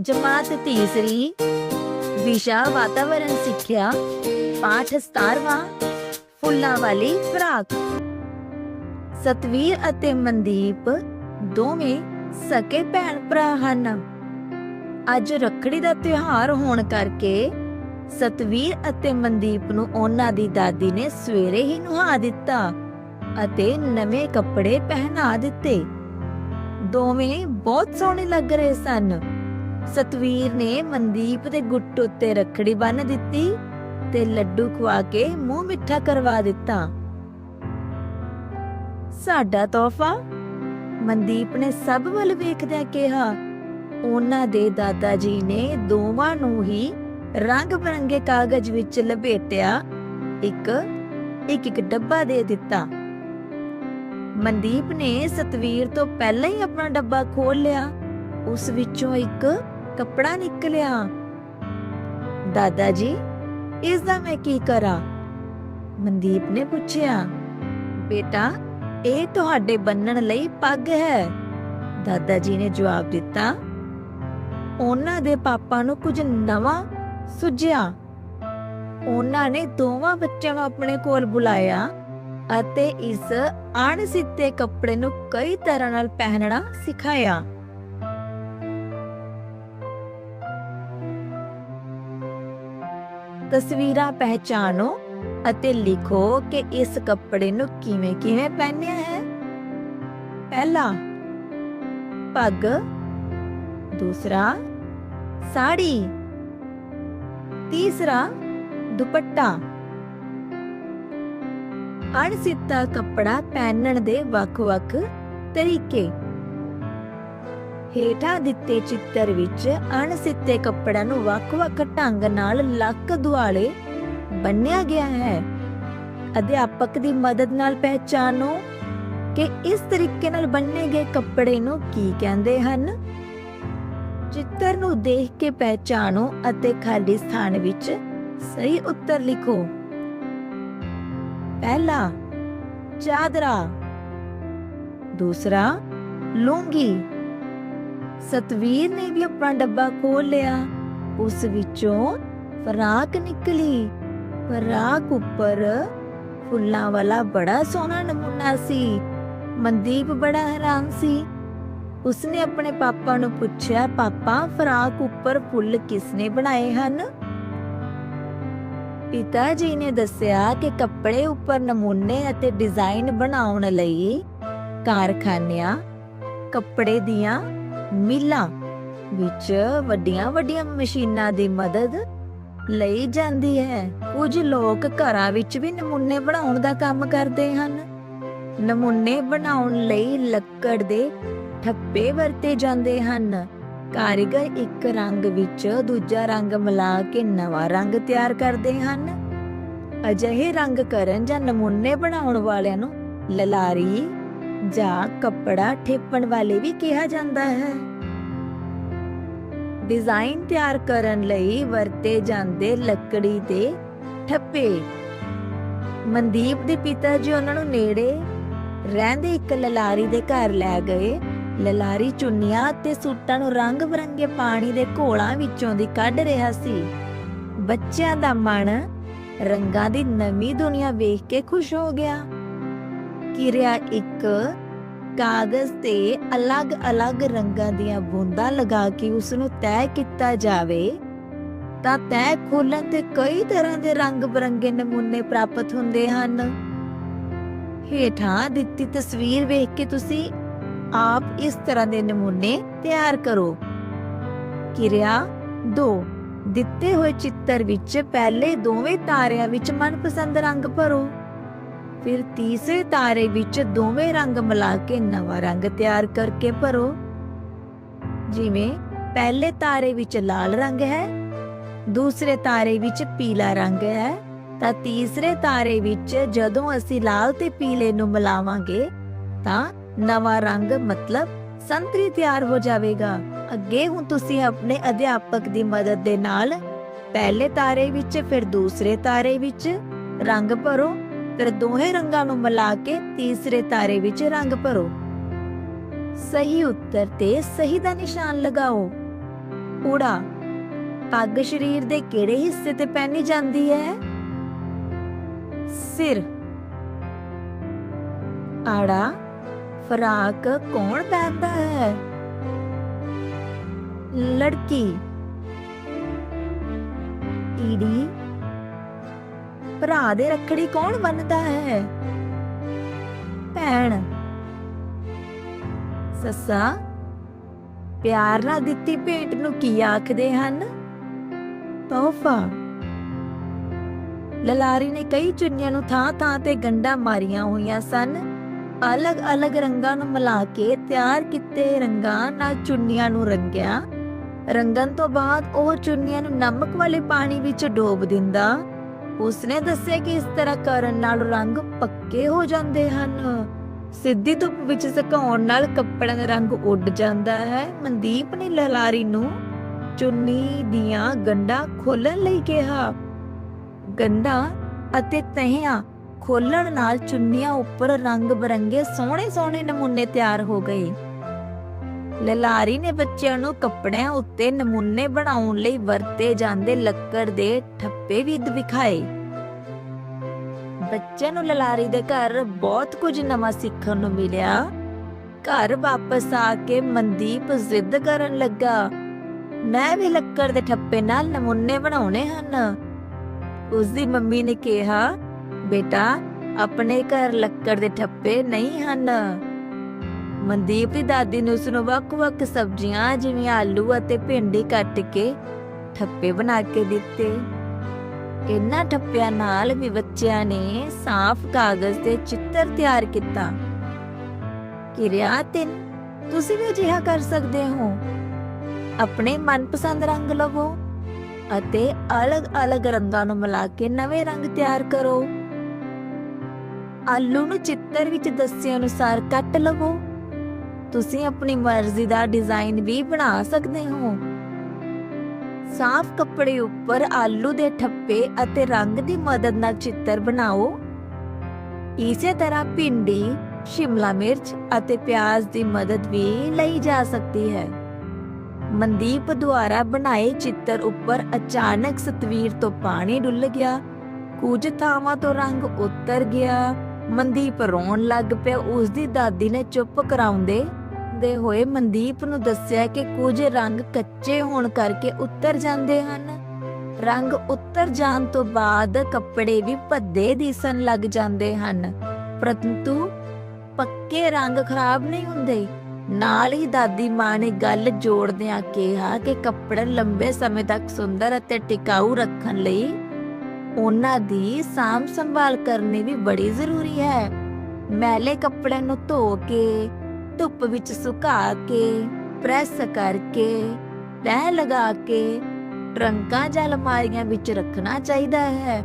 ਜਮਾਤ ਤੀਸਰੀ, ਵਿਸ਼ਾ ਵਾਤਾਵਰਣ ਸਿੱਖਿਆ, ਪਾਠ 17ਵਾਂ ਫੁੱਲਾਂ ਵਾਲੀ ਫਰਾਕ ਸਤਵੀਰ ਅਤੇ ਮਨਦੀਪ ਦੋਵੇਂ ਸਕੇ ਭੈਣ ਭਰਾ ਹਨ। ਅੱਜ ਰੱਖੜੀ ਦਾ ਤਿਉਹਾਰ ਹੋਣ ਕਰਕੇ ਸਤਵੀਰ ਅਤੇ ਮਨਦੀਪ ਨੂੰ ਉਹਨਾਂ ਦੀ ਦਾਦੀ ਨੇ ਸਵੇਰੇ ਹੀ ਨੁਹਾ ਦਿੱਤਾ ਅਤੇ ਨਵੇਂ ਕੱਪੜੇ ਪਹਿਨਾ ਦਿੱਤੇ। ਦੋਵੇਂ ਬਹੁਤ ਸੋਹਣੇ ਲੱਗ ਰਹੇ ਸਨ। ਸਤਵੀਰ ਨੇ ਮਨਦੀਪ ਦੇ ਗੁੱਟ ਉੱਤੇ ਰੱਖੜੀ ਬੰਨ ਦਿੱਤੀ ਤੇ ਲੱਡੂ ਖਵਾ ਕੇ ਮੂੰਹ ਮਿੱਠਾ ਕਰਵਾ ਦਿੱਤਾ। ਸਾਡਾ ਤੋਹਫਾ? ਮਨਦੀਪ ਨੇ ਸਭ ਵੱਲ ਵੇਖਦਿਆਂ ਕਿਹਾ। ਉਹਨਾਂ ਦੇ ਦਾਦਾ ਜੀ ਨੇ ਦੋਵਾਂ ਨੂੰ ਹੀ ਰੰਗ ਬਰੰਗੇ ਕਾਗਜ਼ ਵਿੱਚ ਲਪੇਟਿਆ ਇੱਕ ਇੱਕ ਇੱਕ ਡੱਬਾ ਦੇ ਦਿੱਤਾ। ਮਨਦੀਪ ਨੇ ਸਤਵੀਰ ਤੋਂ ਪਹਿਲਾਂ ਹੀ ਆਪਣਾ ਡੱਬਾ ਖੋਲ ਲਿਆ। ਉਸ ਵਿੱਚੋਂ ਇੱਕ ਕੱਪੜਾ ਨਿਕਲਿਆ। ਦਾਦਾ ਜੀ ਇਸ ਦਾ ਮੈਂ ਕੀ ਕਰਾਂ? ਮਨਦੀਪ ਨੇ ਪੁੱਛਿਆ, ਬੇਟਾ, ਇਹ ਤੁਹਾਡੇ ਬੰਨਣ ਲਈ ਪੱਗ ਹੈ। ਦਾਦਾ ਜੀ ਨੇ ਜਵਾਬ ਦਿੱਤਾ, ਉਹਨਾਂ ਦੇ ਪਾਪਾ ਨੂੰ ਕੁਝ ਨਵਾਂ ਸੁਝਿਆ। ਉਹਨਾਂ ਨੇ ਦੋਵਾਂ ਬੱਚਿਆਂ ਨੂੰ ਆਪਣੇ ਕੋਲ ਬੁਲਾਇਆ ਅਤੇ ਇਸ ਅਣਸਿੱਤੇ ਕੱਪੜੇ ਨੂੰ ਕਈ ਤਰ੍ਹਾਂ ਨਾਲ ਪਹਿਨਣਾ ਸਿਖਾਇਆ। ਤਸਵੀਰਾਂ ਪਹਿਚਾਨੋ ਅਤੇ ਲਿਖੋ ਕਿ ਇਸ ਕੱਪੜੇ ਨੂੰ ਕਿਵੇਂ ਕਿਵੇਂ ਪਹਿਨਿਆ ਹੈ। ਪਹਿਲਾ ਪੱਗ, ਦੂਸਰਾ ਸਾੜੀ, ਤੀਸਰਾ ਦੁਪੱਟਾ। ਅਣਸਿੱਤਾ ਕੱਪੜਾ ਪਹਿਨਣ ਦੇ ਵੱਖ-ਵੱਖ ਤਰੀਕੇ। ਹੇਠਾਂ ਦਿੱਤੇ ਚਿੱਤਰ ਵਿੱਚ ਅਣਸਿੱਤੇ ਕੱਪੜਿਆਂ ਨੂੰ ਵੱਖ-ਵੱਖ ਢੰਗ ਨਾਲ ਲੱਕ ਦੁਆਲੇ ਬੰਨਿਆ ਗਿਆ ਹੈ। ਅਧਿਆਪਕ ਦੀ ਮਦਦ ਨਾਲ ਪਹਿਚਾਨੋ ਕਿ ਇਸ ਤਰੀਕੇ ਨਾਲ ਬੰਨੇ ਗਏ ਕੱਪੜੇ ਨੂੰ ਕੀ ਕਹਿੰਦੇ ਹਨ। ਚਿੱਤਰ ਨੂੰ ਦੇਖ ਕੇ ਪਹਿਚਾਨੋ ਅਤੇ ਖਾਲੀ ਸਥਾਨ ਵਿੱਚ ਸਹੀ ਉੱਤਰ ਲਿਖੋ। ਪਹਿਲਾ, ਚਾਦਰਾ। ਦੂਸਰਾ, ਲੂੰਗੀ। ਸਤਵੀਰ ਨੇ ਵੀ ਆਪਣਾ ਡੱਬਾ ਖੋਲ ਲਿਆ। ਉਸ ਵਿੱਚੋਂ ਫਰਾਕ ਨਿਕਲੀ। ਫਰਾਕ ਉੱਪਰ ਫੁੱਲਾਂ ਵਾਲਾ ਬੜਾ ਸੋਹਣਾ ਨਮੂਨਾ ਸੀ। ਮਨਦੀਪ ਬੜਾ ਹੈਰਾਨ ਸੀ। ਉਸਨੇ ਆਪਣੇ ਪਾਪਾ ਨੂੰ ਪੁੱਛਿਆ, ਪਾਪਾ, ਫਰਾਕ ਉੱਪਰ ਫੁੱਲ ਕਿਸਨੇ ਬਣਾਏ ਹਨ? ਪਿਤਾ ਜੀ ਨੇ ਦੱਸਿਆ ਕਿ ਕੱਪੜੇ ਉੱਪਰ ਨਮੂਨੇ ਅਤੇ ਡਿਜ਼ਾਈਨ ਬਣਾਉਣ ਲਈ ਕਾਰਖਾਨਿਆਂ ਕੱਪੜੇ ਦੀਆਂ ਮਿਲਾਂ ਵਿੱਚ ਵੱਡੀਆਂ-ਵੱਡੀਆਂ ਮਸ਼ੀਨਾਂ ਦੀ ਮਦਦ ਲਈ ਜਾਂਦੀ ਹੈ। ਕੁਝ ਲੋਕ ਘਰਾਂ ਵਿੱਚ ਵੀ ਨਮੂਨੇ ਬਣਾਉਣ ਦਾ ਕੰਮ ਕਰਦੇ ਹਨ। ਨਮੂਨੇ ਬਣਾਉਣ ਲਈ ਲੱਕੜ ਦੇ ਠੱਪੇ ਵਰਤੇ ਜਾਂਦੇ ਹਨ। ਕਾਰੀਗਰ ਇੱਕ ਰੰਗ ਵਿੱਚ ਦੂਜਾ ਰੰਗ ਮਿਲਾ ਕੇ ਨਵਾਂ ਰੰਗ ਤਿਆਰ ਕਰਦੇ ਹਨ। ਅਜਿਹੇ ਰੰਗ ਕਰਨ ਜਾਂ ਨਮੂਨੇ ਬਣਾਉਣ ਵਾਲਿਆਂ ਨੂੰ ਲਲਾਰੀ ਜਾਂ ਕੱਪੜਾ ਠੇਪਣ ਵਾਲੇ ਵੀ ਕਿਹਾ ਜਾਂਦਾ ਹੈ। ਡਿਜ਼ਾਈਨ ਤਿਆਰ ਕਰਨ ਲਈ ਵਰਤੇ ਜਾਂਦੇ ਲੱਕੜੀ ਦੇ ਠੱਪੇ। ਮਨਦੀਪ ਦੇ ਪਿਤਾ ਜੀ ਉਹਨਾਂ ਨੂੰ ਨੇੜੇ ਰਹਿੰਦੇ ਇੱਕ ਲਲਾਰੀ ਦੇ ਘਰ ਲੈ ਗਏ। ਲਲਾਰੀ ਚੁੰਨੀਆਂ ਤੇ ਸੂਟਾਂ ਨੂੰ ਰੰਗ ਬਰੰਗੇ ਪਾਣੀ ਦੇ ਘੋਲਾਂ ਵਿੱਚੋਂ ਦੀ ਕੱਢ ਰਿਹਾ ਸੀ। ਬੱਚਿਆਂ ਦਾ ਮਨ ਰੰਗਾਂ ਦੀ ਨਵੀਂ ਦੁਨੀਆ ਵੇਖ ਕੇ ਖੁਸ਼ ਹੋ ਗਿਆ। ਕਿਰਿਆ ਇੱਕ ਕਾਗਜ਼ ਤੇ ਅਲੱਗ-ਅਲੱਗ ਰੰਗਾਂ ਦੀਆਂ ਬੂੰਦਾਂ ਲਗਾ ਕੇ ਉਸ ਨੂੰ ਤੈਅ ਕੀਤਾ ਜਾਵੇ, ਤਾਂ ਤੈਅ ਖੋਲਣ ਤੇ ਕਈ ਤਰ੍ਹਾਂ ਦੇ ਰੰਗ ਬਰੰਗੇ ਨਮੂਨੇ ਪ੍ਰਾਪਤ ਹੁੰਦੇ ਹਨ। ਹੇਠਾਂ ਦਿੱਤੀ ਤਸਵੀਰ ਵੇਖ ਕੇ ਤੁਸੀਂ ਆਪ ਇਸ ਤਰ੍ਹਾਂ ਦੇ ਨਮੂਨੇ ਤਿਆਰ ਕਰੋ। ਕਿਰਿਆ 2 ਦਿੱਤੇ ਹੋਏ ਚਿੱਤਰ ਵਿੱਚ ਪਹਿਲੇ ਦੋਵੇਂ ਤਾਰਿਆਂ ਵਿੱਚ ਮਨਪਸੰਦ ਰੰਗ ਭਰੋ। ਫਿਰ ਤੀਸਰੇ ਤਾਰੇ ਵਿੱਚ ਦੋਵੇਂ ਰੰਗ ਮਿਲਾ ਕੇ ਨਵਾਂ ਰੰਗ ਤਿਆਰ ਕਰਕੇ ਭਰੋ। ਜਿਵੇਂ ਪਹਿਲੇ ਤਾਰੇ ਵਿੱਚ ਲਾਲ ਰੰਗ ਹੈ, ਦੂਸਰੇ ਤਾਰੇ ਵਿੱਚ ਪੀਲਾ ਰੰਗ ਹੈ, ਤਾਂ ਤੀਸਰੇ ਤਾਰੇ ਵਿੱਚ ਜਦੋਂ ਅਸੀਂ ਲਾਲ ਤੇ ਪੀਲੇ ਨੂੰ ਮਿਲਾਵਾਂਗੇ, ਤਾਂ ਨਵਾਂ ਰੰਗ ਮਤਲਬ ਸੰਤਰੀ ਤਿਆਰ ਹੋ ਜਾਵੇਗਾ। ਅੱਗੇ ਹੁਣ ਤੁਸੀਂ ਆਪਣੇ ਅਧਿਆਪਕ ਦੀ ਮਦਦ ਦੇ ਨਾਲ ਪਹਿਲੇ ਤਾਰੇ ਵਿੱਚ, ਫਿਰ ਦੂਸਰੇ ਤਾਰੇ ਵਿੱਚ ਰੰਗ ਭਰੋ। ਫਿਰ ਦੋਹੇ ਰੰਗਾਂ ਨੂੰ ਮਿਲਾ ਕੇ ਤੀਸਰੇ ਤਾਰੇ ਵਿੱਚ ਰੰਗ ਭਰੋ। ਸਹੀ ਉੱਤਰ ਤੇ ਸਹੀ ਦਾ ਨਿਸ਼ਾਨ ਲਗਾਓ। ਊੜਾ, ਪੱਗ ਸਰੀਰ ਦੇ ਕਿਹੜੇ ਹਿੱਸੇ ਤੇ ਪਹਿਨੀ ਜਾਂਦੀ ਹੈ? ਸਿਰ। ਆੜਾ, ਫਰਾਕ ਕੌਣ ਪਹਿਨਦਾ ਹੈ? ਲੜਕੀ। ਈੜੀ ਭਰਾ ਦੇ ਰੱਖੜੀ ਕੌਣ ਬੰਨਦਾ ਹੈ? ਭੈਣ। ਸੱਸਾ, ਪਿਆਰ ਨਾਲ ਦਿੱਤੀ ਭੇਂਟ ਨੂੰ ਕੀ ਆਖਦੇ ਹਨ? ਤੋਹਫਾ। ਲਲਾਰੀ ਨੇ ਕਈ ਚੁੰਨੀਆਂ ਨੂੰ ਥਾਂ ਥਾਂ ਤੇ ਗੰਢਾਂ ਮਾਰੀਆਂ ਹੋਈਆਂ ਸਨ। ਅਲੱਗ-ਅਲੱਗ ਰੰਗਾਂ ਨੂੰ ਮਿਲਾ ਕੇ ਤਿਆਰ ਕੀਤੇ ਰੰਗਾਂ ਨਾਲ ਚੁੰਨੀਆਂ ਨੂੰ ਰੰਗਿਆ। ਰੰਗਣ ਤੋਂ ਬਾਅਦ ਉਹ ਚੁੰਨੀਆਂ ਨੂੰ ਨਮਕ ਵਾਲੇ ਪਾਣੀ ਵਿੱਚ ਡੋਬ ਦਿੰਦਾ। ਉਸਨੇ ਦੱਸਿਆ ਕਿ ਇਸ ਤਰ੍ਹਾਂ ਕਰਨ ਨਾਲ ਰੰਗ ਪੱਕੇ ਹੋ ਜਾਂਦੇ ਹਨ। ਸਿੱਧੀ ਧੁੱਪ ਵਿੱਚ ਸੁਕਾਉਣ ਨਾਲ ਕੱਪੜਿਆਂ ਦਾ ਰੰਗ ਉੱਡ ਜਾਂਦਾ ਹੈ। ਮਨਦੀਪ ਨੇ ਲਲਾਰੀ ਨੂੰ ਚੁੰਨੀ ਦੀਆਂ ਗੰਢਾਂ ਖੋਲਣ ਲਈ ਕਿਹਾ। ਗੰਢਾਂ ਅਤੇ ਤਹਿਆਂ ਖੋਲਣ ਨਾਲ ਚੁੰਨੀਆਂ ਉੱਪਰ ਰੰਗ ਬਰੰਗੇ ਸੋਹਣੇ ਸੋਹਣੇ ਨਮੂਨੇ ਤਿਆਰ ਹੋ ਗਏ। ਲਲਾਰੀ ਨੇ ਬੱਚਿਆਂ ਨੂੰ ਕੱਪੜਿਆਂ ਉੱਤੇ ਨਮੂਨੇ ਬਣਾਉਣ ਲਈ ਵਰਤੇ ਜਾਂਦੇ ਲੱਕੜ ਦੇ ਠੱਪੇ ਵੀ ਦਿਖਾਏ। ਬੱਚਿਆਂ ਨੂੰ ਲਲਾਰੀ ਦੇ ਘਰ ਬਹੁਤ ਕੁਝ ਨਵਾਂ ਸਿੱਖਣ ਨੂੰ ਮਿਲਿਆ। ਘਰ ਵਾਪਸ ਆ ਕੇ ਮਨਦੀਪ ਜ਼ਿੱਦ ਕਰਨ ਲੱਗਾ, ਮੈਂ ਵੀ ਲੱਕੜ ਦੇ ਠੱਪੇ ਨਾਲ ਨਮੂਨੇ ਬਣਾਉਣੇ ਹਨ। ਉਸ ਦੀ ਮੰਮੀ ਨੇ ਕਿਹਾ, ਬੇਟਾ, ਆਪਣੇ ਘਰ ਲੱਕੜ ਦੇ ਠੱਪੇ ਨਹੀਂ ਹਨ। ਮਨਦੀਪ ਦੀ ਦਾਦੀ ਨੇ ਉਸ ਨੂੰ ਵੱਖ-ਵੱਖ ਸਬਜ਼ੀਆਂ ਜਿਵੇਂ ਆਲੂ ਅਤੇ ਭਿੰਡੀ ਕੱਟ ਕੇ ਠੱਪੇ ਬਣਾ ਕੇ ਦਿੱਤੇ। ਇਹਨਾਂ ਠੱਪਿਆਂ ਨਾਲ ਵੀ ਬੱਚਿਆਂ ਨੇ ਸਾਫ਼ ਕਾਗਜ਼ ਤੇ ਚਿੱਤਰ ਤਿਆਰ ਕੀਤਾ। ਕਿਰਿਆ ਤਿੰਨ ਤੁਸੀਂ ਵੀ ਅਜਿਹਾ ਕਰ ਸਕਦੇ ਹੋ। ਆਪਣੇ ਮਨਪਸੰਦ ਰੰਗ ਲਵੋ ਅਤੇ ਅਲੱਗ-ਅਲੱਗ ਰੰਗਾਂ ਨੂੰ ਮਿਲਾ ਕੇ ਨਵੇਂ ਰੰਗ ਤਿਆਰ ਕਰੋ। ਆਲੂ ਨੂੰ ਚਿੱਤਰ ਵਿੱਚ ਦੱਸੇ ਅਨੁਸਾਰ ਕੱਟ ਲਵੋ ਤੁਸੀਂ ਆਪਣੀ ਮਰਜ਼ੀ ਦਾ ਡਿਜ਼ਾਈਨ ਵੀ ਬਣਾ ਸਕਦੇ ਹੋ। ਸਾਫ਼ ਕੱਪੜੇ ਉੱਪਰ ਆਲੂ ਦੇ ਠੱਪੇ ਅਤੇ ਰੰਗ ਦੀ ਮਦਦ ਨਾਲ ਚਿੱਤਰ ਬਣਾਓ। ਇਸੇ ਤਰ੍ਹਾਂ ਭਿੰਡੀ, ਸ਼ਿਮਲਾ ਮਿਰਚ ਅਤੇ ਪਿਆਜ਼ ਦੀ ਮਦਦ ਵੀ ਲਈ ਜਾ ਸਕਦੀ ਹੈ। ਮਨਦੀਪ ਦੁਆਰਾ ਬਣਾਏ ਚਿੱਤਰ ਉੱਪਰ ਅਚਾਨਕ ਸਤਵੀਰ ਤੋਂ ਪਾਣੀ ਡੁੱਲ ਗਿਆ, ਕੁਝ ਥਾਵਾਂ ਤੋਂ ਰੰਗ ਉਤਰ ਗਿਆ। ਮਨਦੀਪ ਰੋਣ ਲੱਗ ਪਿਆ ਉਸ ਦੀ ਦਾਦੀ ਨੇ ਚੁੱਪ ਕਰਾਉਂਦੇ ਦੇ ਹੋਏ ਮਨਦੀਪ ਨੂੰ ਦੱਸਿਆ ਕਿ ਕੁਝ ਰੰਗ ਕੱਚੇ ਹੋਣ ਕਰਕੇ ਉਤਰ ਜਾਂਦੇ ਹਨ। ਰੰਗ ਉਤਰ ਜਾਣ ਤੋਂ ਬਾਅਦ ਕੱਪੜੇ ਵੀ ਭੱਦੇ ਦਿਸਣ ਲੱਗ ਜਾਂਦੇ ਹਨ। ਪਰੰਤੂ ਪੱਕੇ ਰੰਗ ਖਰਾਬ ਨਹੀਂ ਹੁੰਦੇ। ਨਾਲ ਹੀ ਦਾਦੀ ਮਾਂ ਨੇ ਗੱਲ ਜੋੜਦਿਆਂ ਕਿਹਾ ਕਿ ਕੱਪੜੇ ਲੰਬੇ ਸਮੇਂ ਤੱਕ ਸੁੰਦਰ ਅਤੇ ਟਿਕਾਊ ਰੱਖਣ ਲਈ ਉਹਨਾਂ ਦੀ ਸਾਂਭ ਸੰਭਾਲ ਕਰਨੀ ਵੀ ਬੜੀ ਜ਼ਰੂਰੀ ਹੈ। ਮੈਲੇ ਕੱਪੜਿਆਂ ਨੂੰ ਧੋ ਕੇ ਧੁੱਪ ਵਿੱਚ ਸੁਕਾ ਕੇ, ਪ੍ਰੈਸ ਕਰਕੇ, ਤਹਿ ਲਗਾ ਕੇ ਟਰੰਕਾਂ ਜਾਂ ਅਲਮਾਰੀਆਂ ਵਿੱਚ ਰੱਖਣਾ ਚਾਹੀਦਾ ਹੈ।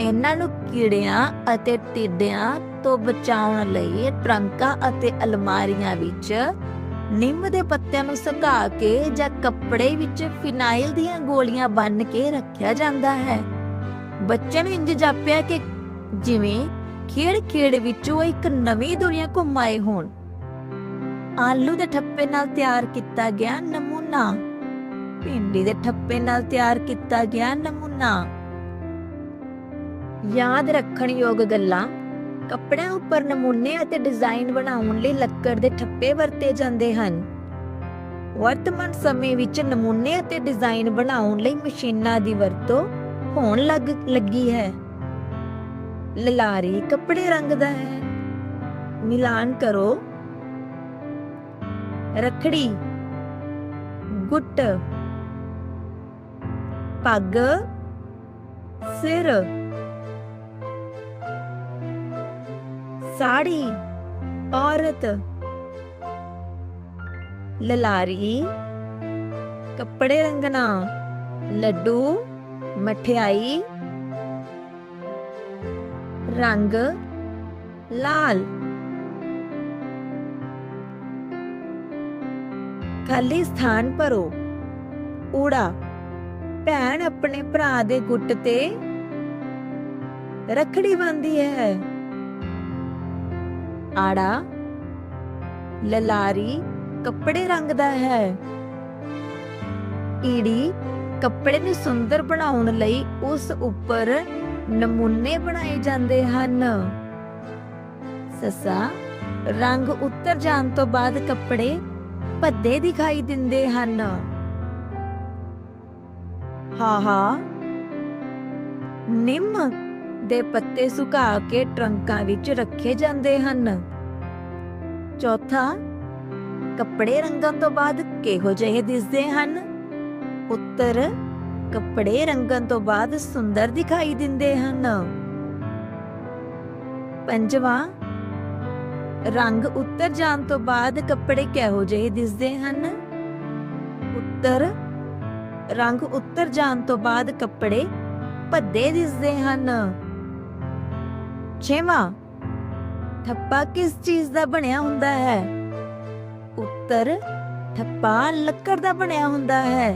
ਇਹਨਾਂ ਨੂੰ ਕੀੜਿਆਂ ਅਤੇ ਟਿੱਡਿਆਂ ਤੋਂ ਬਚਾਉਣ ਲਈ ਟਰੰਕਾਂ ਅਤੇ ਅਲਮਾਰੀਆਂ ਵਿੱਚ ਨਿੰਮ ਦੇ ਪੱਤਿਆਂ ਨੂੰ ਸੁਕਾ ਕੇ ਜਾਂ ਕੱਪੜੇ ਵਿੱਚ ਫਿਨਾਈਲ ਦੀਆਂ ਗੋਲੀਆਂ ਬੰਨ ਕੇ ਰੱਖਿਆ ਜਾਂਦਾ ਹੈ। ਬੱਚਿਆਂ ਨੂੰ ਇੰਜ ਜਾਪਿਆ ਕਿ ਜਿਵੇਂ ਖੇਡ ਖੇਡ ਵਿਚ ਉਹ ਇੱਕ ਨਵੀਂ ਦੁਨੀਆ ਘੁੰਮਾਏ ਹੋਣ। ਆਲੂ ਦੇ ਠੱਪੇ ਨਾਲ ਤਿਆਰ ਕੀਤਾ ਗਿਆ ਨਮੂਨਾ। ਭਿੰਡੀ ਦੇ ਠੱਪੇ ਨਾਲ ਤਿਆਰ ਕੀਤਾ ਗਿਆ ਨਮੂਨਾ। ਯਾਦ ਰੱਖਣ ਯੋਗ ਗੱਲਾਂ, ਕੱਪੜਿਆਂ ਉੱਪਰ ਨਮੂਨੇ ਅਤੇ ਡਿਜ਼ਾਈਨ ਬਣਾਉਣ ਲਈ ਲੱਕੜ ਦੇ ਠੱਪੇ ਵਰਤੇ ਜਾਂਦੇ ਹਨ। ਵਰਤਮਾਨ ਸਮੇਂ ਵਿੱਚ ਨਮੂਨੇ ਅਤੇ ਡਿਜ਼ਾਈਨ ਬਣਾਉਣ ਲਈ ਮਸ਼ੀਨਾਂ ਦੀ ਵਰਤੋਂ ਹੋਣ ਲੱਗ, ਲੱਗੀ ਹੈ। ਲਲਾਰੀ ਕੱਪੜੇ ਰੰਗ ਦਾ ਹੈ। ਮਿਲਾਨ ਕਰੋ। ਰਖੜੀ ਗੁੱਟ ਪੱਗ ਸਿਰ ਸਾੜੀ ਔਰਤ ਲਲਾਰੀ ਕੱਪੜੇ ਰੰਗਣਾ ਲੱਡੂ ਮਠਿਆਈ ਰੰਗ ਲਾਲ। ਖਾਲੀ ਸਥਾਨ ਭਰੋ। ਊੜਾ, ਭੈਣ ਆਪਣੇ ਭਰਾ ਦੇ ਗੁੱਟ ਤੇ ਰਖੜੀ ਬੰਦੀ ਹੈ। ਆੜਾ, ਲਲਾਰੀ ਕੱਪੜੇ ਰੰਗਦਾ ਹੈ। ਈੜੀ ਕੱਪੜੇ ਨੂੰ ਸੁੰਦਰ ਬਣਾਉਣ ਲਈ ਉਸ ਉੱਪਰ ਨਮੂਨੇ ਬਣਾਏ ਜਾਂਦੇ ਹਨ। ਸੱਸਾ, ਰੰਗ ਉਤਰ ਜਾਣ ਤੋਂ ਬਾਅਦ ਕੱਪੜੇ ਭੱਦੇ ਦਿਖਾਈ ਦਿੰਦੇ ਹਨ। ਹਾਂ ਹਾਂ। ਨਿੰਮ ਦੇ ਪੱਤੇ ਸੁਕਾ ਕੇ ਟਰੰਕਾਂ ਵਿੱਚ ਰੱਖੇ ਜਾਂਦੇ ਹਨ। ਚੌਥਾ, ਕੱਪੜੇ ਰੰਗਣ ਤੋਂ ਬਾਅਦ ਕਿਹੋ ਜਿਹੇ ਦਿਸਦੇ ਹਨ? ਉੱਤਰ, ਕੱਪੜੇ ਰੰਗਣ ਤੋਂ ਬਾਅਦ ਸੁੰਦਰ ਦਿਖਾਈ ਦਿੰਦੇ ਹਨ। ਪੰਜਵਾਂ ਰੰਗ ਉੱਤਰ ਜਾਣ ਤੋਂ ਬਾਅਦ ਕੱਪੜੇ ਕਿਹੋ ਜਿਹੇ ਦਿਸਦੇ ਹਨ ਉੱਤਰ ਰੰਗ ਉੱਤਰ ਜਾਣ ਤੋਂ ਬਾਅਦ ਕੱਪੜੇ ਭੱਦੇ ਦਿਸਦੇ ਹਨ ਛੇਵਾਂ ਠੱਪਾ ਕਿਸ ਚੀਜ਼ ਦਾ ਬਣਿਆ ਹੁੰਦਾ ਹੈ ਉੱਤਰ ਠੱਪਾ ਲੱਕੜ ਦਾ ਬਣਿਆ ਹੁੰਦਾ ਹੈ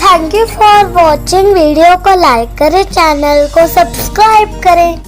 thank you for watching video को लाइक करें चैनल को सब्सक्राइब करें